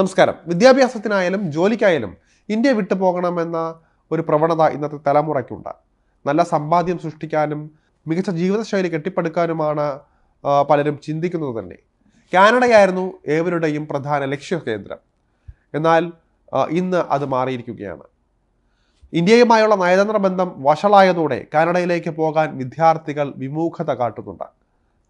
നമസ്കാരം. വിദ്യാഭ്യാസത്തിനായാലും ജോലിക്കായാലും ഇന്ത്യ വിട്ടു പോകണമെന്ന ഒരു പ്രവണത ഇന്നത്തെ തലമുറയ്ക്കുണ്ട്. നല്ല സമ്പാദ്യം സൃഷ്ടിക്കാനും മികച്ച ജീവിതശൈലി കെട്ടിപ്പടുക്കാനുമാണ് പലരും ചിന്തിക്കുന്നത് തന്നെ. കാനഡയായിരുന്നു ഏവരുടെയും പ്രധാന ലക്ഷ്യ കേന്ദ്രം. എന്നാൽ ഇന്ന് അത് മാറിയിരിക്കുകയാണ്. ഇന്ത്യയുമായുള്ള നയതന്ത്ര ബന്ധം വഷളായതോടെ കാനഡയിലേക്ക് പോകാൻ വിദ്യാർത്ഥികൾ വിമുഖത കാട്ടുന്നുണ്ട്.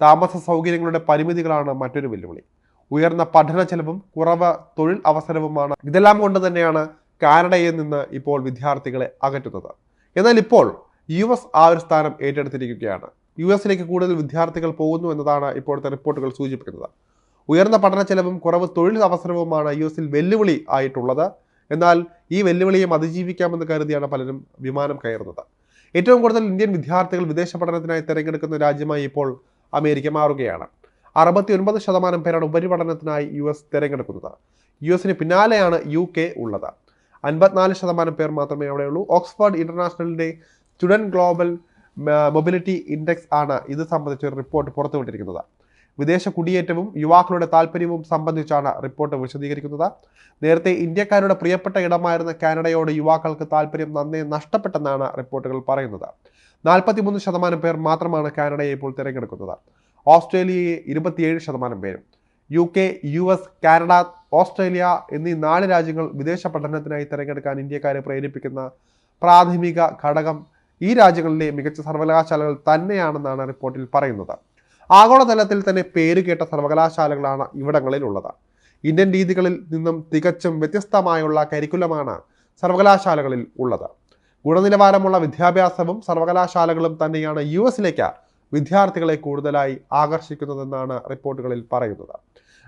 താമസ സൗകര്യങ്ങളുടെ പരിമിതികളാണ് മറ്റൊരു വെല്ലുവിളി. ഉയർന്ന പഠന ചെലവും കുറവ് തൊഴിൽ അവസരവുമാണ്. ഇതെല്ലാം കൊണ്ട് തന്നെയാണ് കാനഡയിൽ നിന്ന് ഇപ്പോൾ വിദ്യാർത്ഥികളെ അകറ്റുന്നത്. എന്നാൽ ഇപ്പോൾ യു എസ് ആ ഒരു സ്ഥാനം ഏറ്റെടുത്തിരിക്കുകയാണ്. യു എസിലേക്ക് കൂടുതൽ വിദ്യാർത്ഥികൾ പോകുന്നു എന്നതാണ് ഇപ്പോഴത്തെ റിപ്പോർട്ടുകൾ സൂചിപ്പിക്കുന്നത്. ഉയർന്ന പഠന ചെലവും കുറവ് തൊഴിൽ അവസരവുമാണ് യു എസിൽ വെല്ലുവിളി ആയിട്ടുള്ളത്. എന്നാൽ ഈ വെല്ലുവിളിയും അതിജീവിക്കാമെന്ന് കരുതിയാണ് പലരും വിമാനം കയറുന്നത്. ഏറ്റവും കൂടുതൽ ഇന്ത്യൻ വിദ്യാർത്ഥികൾ വിദേശ പഠനത്തിനായി തിരഞ്ഞെടുക്കുന്ന രാജ്യമായി ഇപ്പോൾ അമേരിക്ക മാറുകയാണ്. അറുപത്തി ഒൻപത് ശതമാനം പേരാണ് ഉപരിപഠനത്തിനായി യു എസ് തിരഞ്ഞെടുക്കുന്നത്. യു എസിന് പിന്നാലെയാണ് യു കെ ഉള്ളത്. അൻപത്തിനാല് ശതമാനം പേർ മാത്രമേ അവിടെയുള്ളൂ. ഓക്സ്ഫോർഡ് ഇന്റർനാഷണലിന്റെ സ്റ്റുഡന്റ് ഗ്ലോബൽ മൊബിലിറ്റി ഇൻഡെക്സ് ആണ് ഇത് സംബന്ധിച്ച ഒരു റിപ്പോർട്ട് പുറത്തുവിട്ടിരിക്കുന്നത്. വിദേശ കുടിയേറ്റവും യുവാക്കളുടെ താല്പര്യവും സംബന്ധിച്ചാണ് റിപ്പോർട്ട് വിശദീകരിക്കുന്നത്. നേരത്തെ ഇന്ത്യക്കാരുടെ പ്രിയപ്പെട്ട ഇടമായിരുന്ന കാനഡയോട് യുവാക്കൾക്ക് താല്പര്യം നന്നേ നഷ്ടപ്പെട്ടെന്നാണ് റിപ്പോർട്ടുകൾ പറയുന്നത്. നാൽപ്പത്തിമൂന്ന് ശതമാനം പേർ മാത്രമാണ് കാനഡയെ ഇപ്പോൾ തിരഞ്ഞെടുക്കുന്നത്. ഓസ്ട്രേലിയയെ ഇരുപത്തിയേഴ് ശതമാനം പേരും. U K U S Canada Australia എന്നീ നാല് രാജ്യങ്ങൾ വിദേശ പഠനത്തിനായി തിരഞ്ഞെടുക്കാൻ ഇന്ത്യക്കാരെ പ്രേരിപ്പിക്കുന്ന പ്രാഥമിക ഘടകം ഈ രാജ്യങ്ങളിലെ മികച്ച സർവകലാശാലകൾ തന്നെയാണെന്നാണ് റിപ്പോർട്ടിൽ പറയുന്നത്. ആഗോളതലത്തിൽ തന്നെ പേരുകേട്ട സർവകലാശാലകളാണ് ഇവിടങ്ങളിലുള്ളത്. ഇന്ത്യൻ രീതികളിൽ നിന്നും തികച്ചും വ്യത്യസ്തമായുള്ള കരിക്കുലമാണ് സർവകലാശാലകളിൽ ഉള്ളത്. ഗുണനിലവാരമുള്ള വിദ്യാഭ്യാസവും സർവകലാശാലകളും തന്നെയാണ് യു എസിലേക്ക് വിദ്യാർത്ഥികളെ കൂടുതലായി ആകർഷിക്കുന്നതെന്നാണ് റിപ്പോർട്ടുകളിൽ പറയുന്നത്.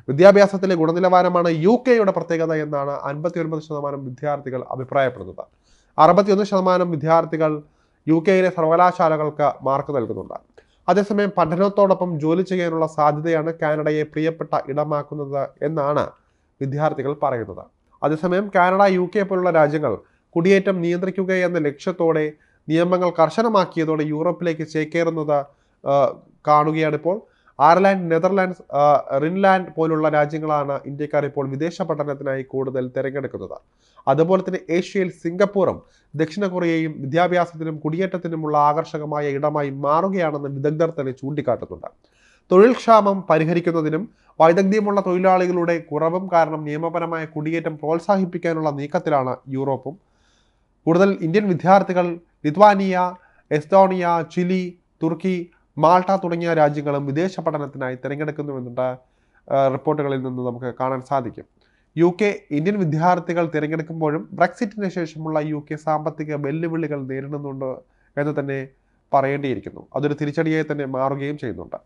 വിദ്യാഭ്യാസത്തിലെ ഗുണനിലവാരമാണ് യു കെയുടെ പ്രത്യേകത എന്നാണ് അൻപത്തി ഒൻപത് ശതമാനം വിദ്യാർത്ഥികൾ അഭിപ്രായപ്പെടുന്നത്. അറുപത്തിയൊന്ന് ശതമാനം വിദ്യാർത്ഥികൾ യു കെയിലെ സർവകലാശാലകൾക്ക് മാർക്ക് നൽകുന്നുണ്ട്. അതേസമയം പഠനത്തോടൊപ്പം ജോലി ചെയ്യാനുള്ള സാധ്യതയാണ് കാനഡയെ പ്രിയപ്പെട്ട ഇടമാക്കുന്നത് എന്നാണ് വിദ്യാർത്ഥികൾ പറയുന്നത്. അതേസമയം കാനഡ യു കെ പോലുള്ള രാജ്യങ്ങൾ കുടിയേറ്റം നിയന്ത്രിക്കുക എന്ന ലക്ഷ്യത്തോടെ നിയമങ്ങൾ കർശനമാക്കിയതോടെ യൂറോപ്പിലേക്ക് ചേക്കേറുന്നത് കാണുകയാണ് ഇപ്പോൾ. അയർലാൻഡ് നെതർലാൻഡ്സ് റിൻലാൻഡ് പോലുള്ള രാജ്യങ്ങളാണ് ഇന്ത്യക്കാർ ഇപ്പോൾ വിദേശ പഠനത്തിനായി കൂടുതൽ തിരഞ്ഞെടുക്കുന്നത്. അതുപോലെ തന്നെ ഏഷ്യയിൽ സിംഗപ്പൂറും ദക്ഷിണ കൊറിയയും വിദ്യാഭ്യാസത്തിനും കുടിയേറ്റത്തിനുമുള്ള ആകർഷകമായ ഇടമായി മാറുകയാണെന്ന് വിദഗ്ധർ തന്നെ ചൂണ്ടിക്കാട്ടുന്നുണ്ട്. തൊഴിൽ ക്ഷാമം പരിഹരിക്കുന്നതിനും വൈദഗ്ധ്യമുള്ള തൊഴിലാളികളുടെ കുറവും കാരണം നിയമപരമായ കുടിയേറ്റം പ്രോത്സാഹിപ്പിക്കാനുള്ള നീക്കത്തിലാണ് യൂറോപ്പും. കൂടുതൽ ഇന്ത്യൻ വിദ്യാർത്ഥികൾ ലിത്വാനിയ എസ്തോണിയ ചിലി തുർക്കി മാൾട്ട തുടങ്ങിയ രാജ്യങ്ങളും വിദേശ പഠനത്തിനായി തിരഞ്ഞെടുക്കുന്നുവെന്നുള്ള റിപ്പോർട്ടുകളിൽ നിന്ന് നമുക്ക് കാണാൻ സാധിക്കും. യു കെ ഇന്ത്യൻ വിദ്യാർത്ഥികൾ തിരഞ്ഞെടുക്കുമ്പോഴും ബ്രെക്സിറ്റിന് ശേഷമുള്ള യു കെ സാമ്പത്തിക വെല്ലുവിളികൾ നേരിടുന്നുണ്ട് എന്ന് തന്നെ പറയേണ്ടിയിരിക്കുന്നു. അതൊരു തിരിച്ചടിയായി തന്നെ മാറുകയും ചെയ്യുന്നുണ്ട്.